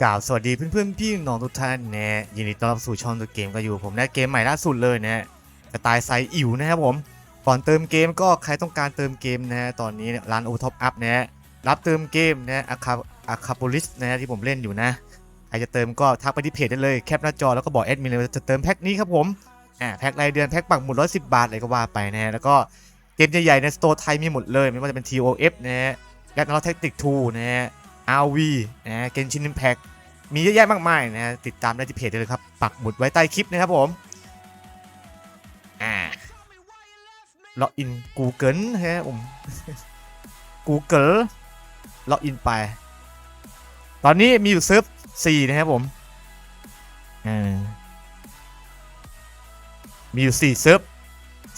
กล่าวสวัสดีเพื่อนๆพี่น้องทุกท่านนะยินดีต้อนรับสู่ช่องตัวเกมก็อยู่ผมนะเกมใหม่ล่าสุดเลยนะสไตล์ไซอิ๋วนะครับผมก่อนเติมเกมก็ใครต้องการเติมเกมนะตอนนี้เนี่ยร้านโอท็อปอัพนะรับเติมเกมนะอาคาอาคาโพลิสนะที่ผมเล่นอยู่นะใครจะเติมก็ทักไปที่เพจได้เลยแคปหน้าจอแล้วก็บอกแอดมินเลยว่าจะเติมแพ็คนี้ครับผมอ่าแพ็ครายเดือนแพ็คปักหมุด110บาทอะไรก็ว่าไปนะแล้วก็เกมใหญ่ๆในสโตร์ไทยมีหมดเลย ไม่ว่าจะเป็น TOF นะแลกนอตแท็กติก2นะ RV นะเกนชิน i ิ p แพ t มีเยอะแยะมากมายนะติดตามได้ที่เพจเลยครับ ปักหมุดไว้ใต้คลิปนะครับผมอ่าล็อกอิน Google ฮะผม Google ล็อกอินไป ตอนนี้มีอยู่เซิร์ฟ4นะครับผมอ่ามีอยู่4เซิร์ฟ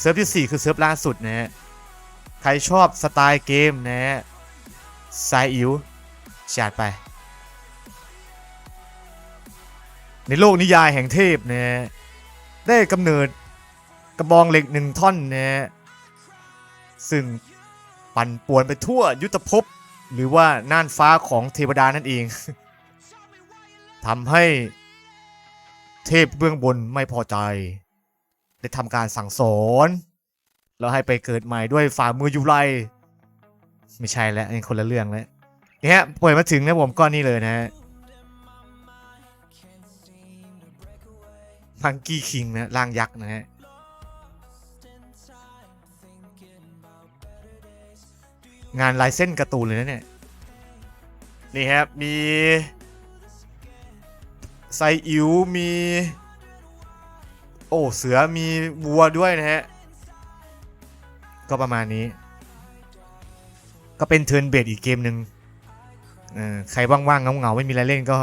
เซิร์ฟที่ 4 คือเซิร์ฟล่าสุดนะฮะ ใครชอบสไตล์เกมนะฮะไซอิว จัดไป ในโลกนิยายแห่งเทพเนะฮะได้กำเนิดกระบองเหล็กหนึ่งท่อนเนะฮะซึ่งปั่นป่วนไปทั่วยุทธภพ หรือว่าน่านฟ้าของเทวดานั่นเองทำให้เทพเบื้องบนไม่พอใจ ได้ทำการสั่งสอน แล้วให้ไปเกิดใหม่ด้วยฝ่ามือยูไร ไม่ใช่แล้วนี่คนละเรื่องแล้ว เนี่ยป่วยมาถึงนะผมก้อนนี้เลยนะฮะพังกี้คิงนะร่างยักษ์นะฮะงานลายเส้นการ์ตูนเลยนะเนี่ย นี่ครับ มีไซอิ๋วมี โอ้ เสือมีวัวด้วยนะฮะ ก็ประมาณนี้ ก็เป็นเทิร์นเบดอีกเกมหนึ่ง ใครว่างๆเงาๆไม่มีอะไรเล่นก็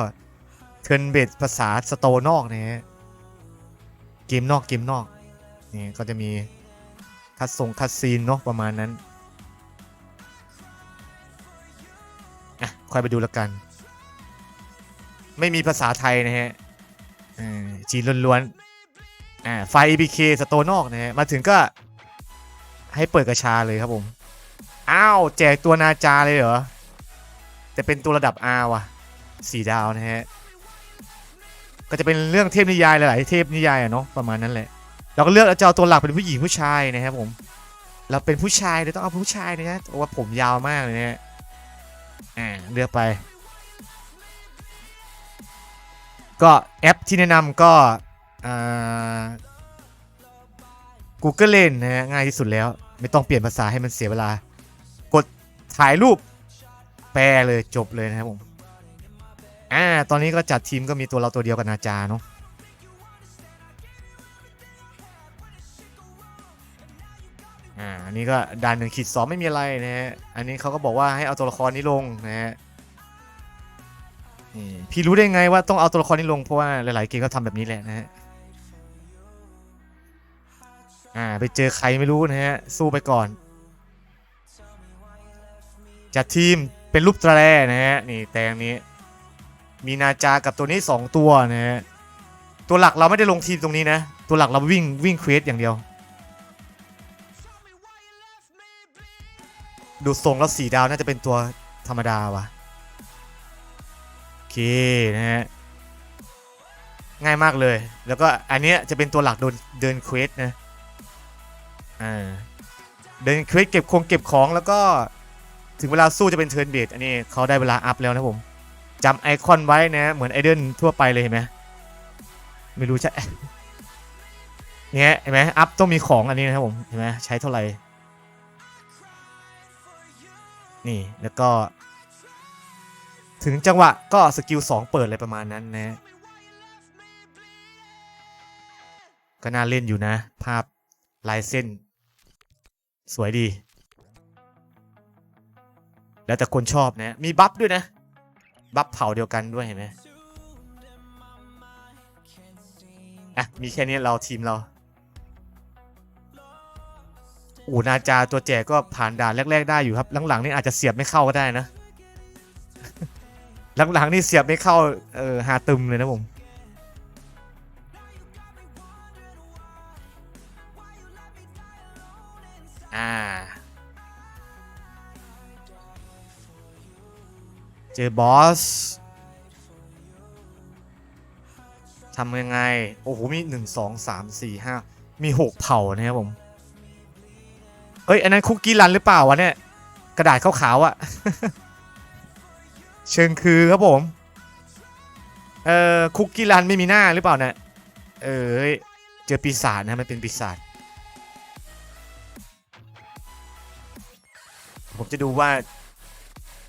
เทิร์นเบดภาษาสโตนอกนะฮะเกมนอกเกมนอกนี่ก็จะมีคัดส่งคัดซีนเนาะประมาณนั้นอะค่อยไปดูแล้วกัน ไม่มีภาษาไทยนะฮะจีนล้วนๆอ่าไฟ EPK สโตนอกนะฮะมาถึงก็ให้เปิดกระชาเลยครับผม อ้าว แจกตัวนาจาเลยเหรอ แต่เป็นตัวระดับ R ว่ะสี่ดาวนะฮะ ก็จะเป็นเรื่องเทพนิยายหลายๆเทพนิยายอะเนาะประมาณนั้นแหละ เราก็เลือกเอาจะเอาตัวหลักเป็นผู้หญิงผู้ชายนะครับผม เราเป็นผู้ชายเลยต้องเอาผู้ชายนะฮะเพราะว่าผมยาวมากเลยนะฮะอ่าเลือกไป ก็แอปที่แนะนำก็อ่า Google Lens นะฮะง่ายที่สุดแล้ว ไม่ต้องเปลี่ยนภาษาให้มันเสียเวลา กดถ่ายรูป แปลเลยจบเลยนะครับผมอ่าตอนนี้ก็จัดทีมก็มีตัวเราตัวเดียวกับนาจาเนาะอ่าอันนี้ก็ด่านหนึ่งขีดสองไม่มีอะไรนะฮะอันนี้เขาก็บอกว่าให้เอาตัวละครนี้ลงนะฮะนี่พี่รู้ได้ไงว่าต้องเอาตัวละครนี้ลงเพราะว่าหลาย ๆ เกมก็ทำแบบนี้แหละนะฮะอ่าไปเจอใครไม่รู้นะฮะสู้ไปก่อน จัดทีม เป็นรูปแตรนะฮะนี่แตงนี้ มีนาจากับตัวนี้ 2 ตัวนะฮะตัวหลักเราไม่ได้ลงทีมตรงนี้นะ ตัวหลักเราวิ่งวิ่งเควสอย่างเดียว ดูทรงแล้วสีดาวน่าจะเป็นตัวธรรมดาวะโอเคนะฮะง่ายมากเลย แล้วก็อันเนี้ยจะเป็นตัวหลักโดนเดินเควสนะอ่าเดินเควสเก็บคงเก็บของแล้วก็ ถึงเวลาสู้จะเป็นเทิร์นเบดอันนี้เขาได้เวลาอัพแล้วนะผมจำไอคอนไว้นะ เหมือนไอเดนทั่วไปเลยเห็นไหมไม่รู้ใช่เนี่ยเห็นไหมอัพต้องมีของอันนี้นะครับผมเห็นไหมใช้เท่าไหร่นี่แล้วก็ ถึงจังหวะก็สกิล2เปิดอะไรประมาณนั้นนะก็น่าเล่นอยู่นะ ภาพลายเส้น สวยดี แล้วแต่คนชอบนะ มีบัฟด้วยนะ บัฟเผาเดียวกันด้วยเห็นไหมอะ มีแค่นี้เราทีมเรา อูนาจาตัวแจกก็ผ่านด่านแรก ๆ ได้อยู่ครับ หลังๆนี่อาจจะเสียบไม่เข้าก็ได้นะ หลังๆนี่เสียบไม่เข้า เออหาตึมเลยนะผมอ่า เจอบอสทำยังไง โอ้โห มีหนึ่งสองสามสี่ห้ามีหกเผ่านะครับผม เอ้ย อันนั้นคุกกี้รันหรือเปล่าวะเนี่ย กระดาษขาวๆอะเชิงคือครับผม เอ่อ คุกกี้รันไม่มีหน้าหรือเปล่าเนี่ยเออเฮ้ย เจอปีศาจนะมันเป็นปีศาจ ผมจะดูว่า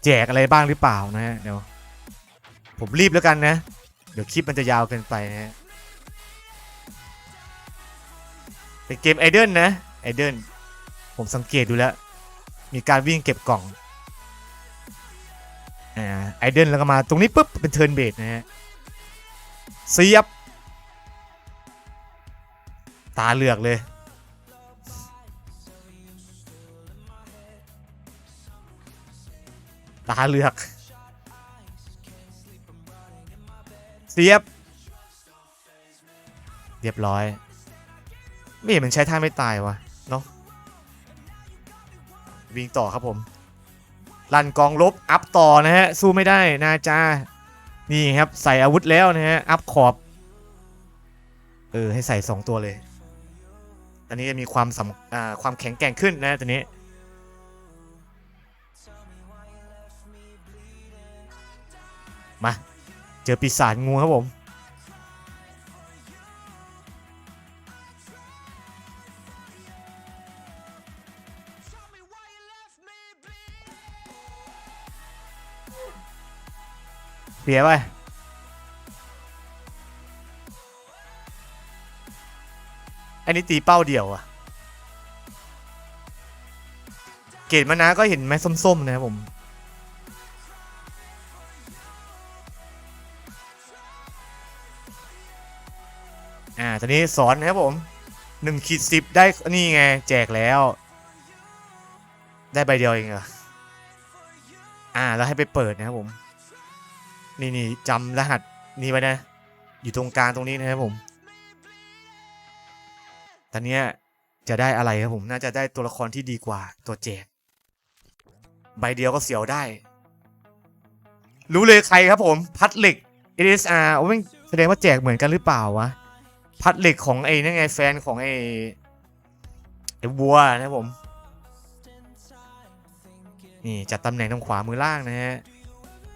แจกอะไรบ้างหรือเปล่านะฮะเดี๋ยวผมรีบแล้วกันนะ เดี๋ยวคลิปมันจะยาวเกินไปนะฮะเป็นเกมไอเดิลนะไอเดิลผมสังเกตดูแล้ว มีการวิ่งเก็บกล่องอ่าไอเดิลแล้วก็มาตรงนี้ปุ๊บเป็นเทิร์นเบสนะฮะเสียบ ตาเหลือกเลย ตาเลือก เสียบ เรียบร้อย ไม่เห็นมันใช้ท่าไม่ตายวะเนาะวิ่งต่อครับผมลันกองลบอัพต่อนะฮะ สู้ไม่ได้นาจา นี่ครับ ใส่อาวุธแล้วนะฮะ อัพขอบ เออ ให้ใส่ 2 ตัวเลยตอนนี้จะมีความสำความแข็งแกร่งขึ้นนะตัวนี้ มา เจอปีศาจงูครับผมเสียไปอันนี้ตีเป้าเดี่ยวอะเกตมานะก็เห็นไหมส้มๆนะครับผม อ่าตอนนี้สอนนะครับผมหนึ่งขีดสิบได้นี่ไง แจกแล้ว ได้ใบเดียวเองเหรออ่าแล้วให้ไปเปิดนะครับผม นี่นี่จำรหัสนี้ไว้นะ อยู่ตรงกลางตรงนี้นะครับผม ตอนนี้จะได้อะไรครับผม น่าจะได้ตัวละครที่ดีกว่าตัวแจก ใบเดียวก็เสียวได้ รู้เลยใครครับผม พัดเหล็ก SSR โอ้ยแสดงว่าแจกเหมือนกันหรือเปล่าวะ พัดเหล็กของไอ้นั่นไงแฟนของไอ้ไอ้วัวนะผม นี่จัดตำแหน่งทางขวามือล่างนะฮะ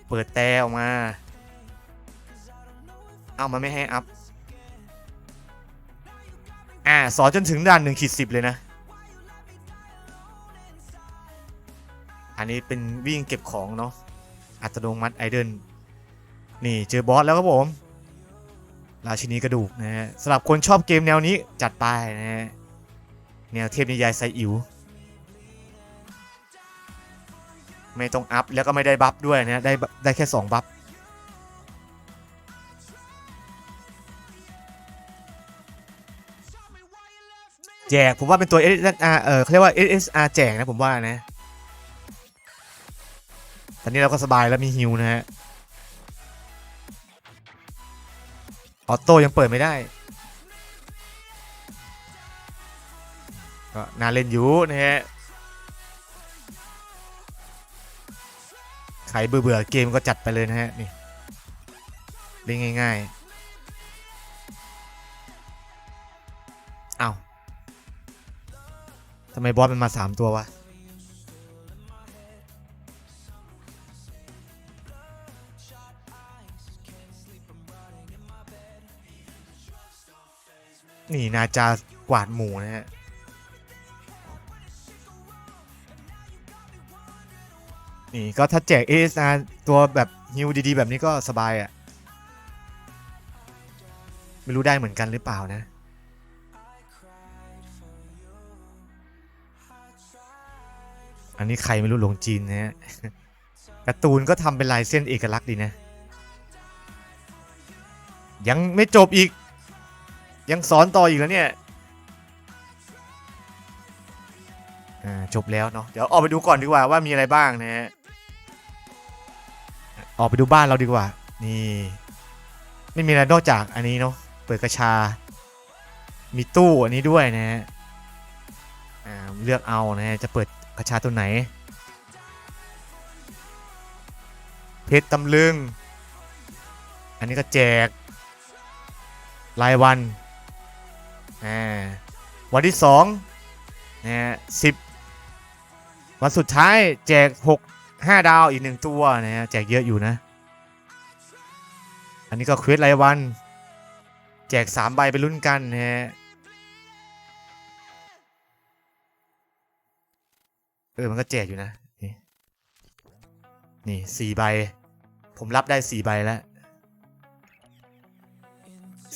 เปิดแต่ออกมา เอามันไม่ให้อัพ อ่าสอนจนถึงด่านหนึ่งขีดสิบเลยนะ อันนี้เป็นวิ่งเก็บของเนาะ อัตโนมัติไอเดิลนี่เจอบอสแล้วครับผม ราชินีกระดูกนะฮะสำหรับคนชอบเกมแนวนี้จัดไปนะฮะแนวเทพนิยายไซอิ๋วไม่ต้องอัพแล้วก็ไม่ได้บัฟด้วยนะได้ได้แค่ 2 บัฟแจกผมว่าเป็นตัว SSR เออเขาเรียกว่า SSR แจกนะผมว่านะ ตอนนี้เราก็สบายแล้วมีฮิวนะฮะ ออโต้ยังเปิดไม่ได้ ก็น่าเล่นอยู่นะฮะ ใครเบื่อเบื่อเกมก็จัดไปเลยนะฮะ นี่ เล่นง่ายๆอ้าทำไมบอสมันมา 3 ตัววะ นี่นาจากวาดหมูนะฮะนี่ก็ถ้าแจก ASR ตัวแบบฮิวดีๆ แบบนี้ก็สบายอะ่ะ ไม่รู้ได้เหมือนกันหรือเปล่านะ อันนี้ใครไม่รู้ลงจีนนะฮะการ์ตูนก็ทำเป็นลายเส้นเอกลักษณ์ดีนะ ยังไม่จบอีก ยังสอนต่ออีกแล้วเนี่ยอ่าจบแล้วเนาะเดี๋ยวออกไปดูก่อนดีกว่าว่ามีอะไรบ้างนะฮะออกไปดูบ้านเราดีกว่า นี่ไม่มีอะไรนอกจากอันนี้เนาะเปิดกระชา มีตู้อันนี้ด้วยนะฮะอ่าเลือกเอานะฮะจะเปิดกระชาตัวไหน เพชรตำลึง อันนี้ก็แจกรายวัน วันที่สองนะฮะสิบวันสุดท้ายแจกหกห้าดาวอีกหนึ่งตัวนะฮะแจกเยอะอยู่นะ อันนี้ก็เควสรายวัน แจกสามใบไปลุ้นกันนะฮะเออมันก็แจกอยู่นะ นี่นี่สี่ใบ ผมรับได้สี่ใบแล้ว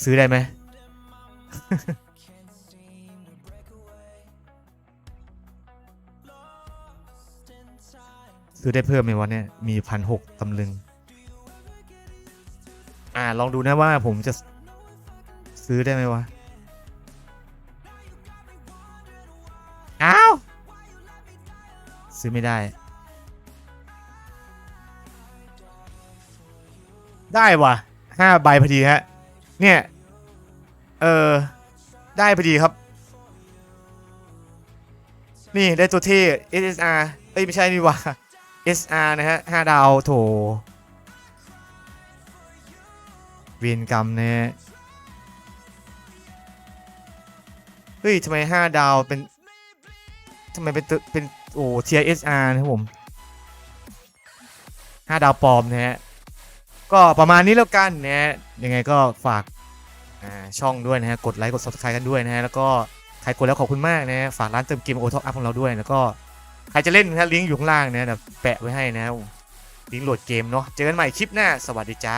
ซื้อได้ไหม ซื้อได้เพิ่มไหมวะเนี่ย มีพันหกตำลึง อ่า ลองดูนะว่าผมจะซื้อได้ไหมวะ อ้าว ซื้อไม่ได้ ได้วะห้าใบพอดีฮะ เนี่ย เออ ได้พอดีครับ นี่ ได้ตัวที่ SSR เอ้ย ไม่ใช่นี่วะ SR นะฮะห้าดาวโถเวียนกรรมนะฮะเฮ้ยทำไมห้าดาวเป็นทำไมเป็นตัวเป็นโอ้เทีย SR นะครับผมห้าดาวปลอมนะฮะก็ประมาณนี้แล้วกันนะฮะยังไงก็ฝากช่องด้วยนะฮะกดไลค์กด subscribe กันด้วยนะฮะแล้วก็ใครกดแล้วขอบคุณมากนะฮะฝากร้านเติมเกมโอท็อปอัพของเราด้วยแล้วก็ ใครจะเล่นนะฮะลิงก์อยู่ข้างล่างนะเนี่ยแปะไว้ให้นะลิงก์โหลดเกมเนาะเจอกันใหม่คลิปหน้า สวัสดีจ้า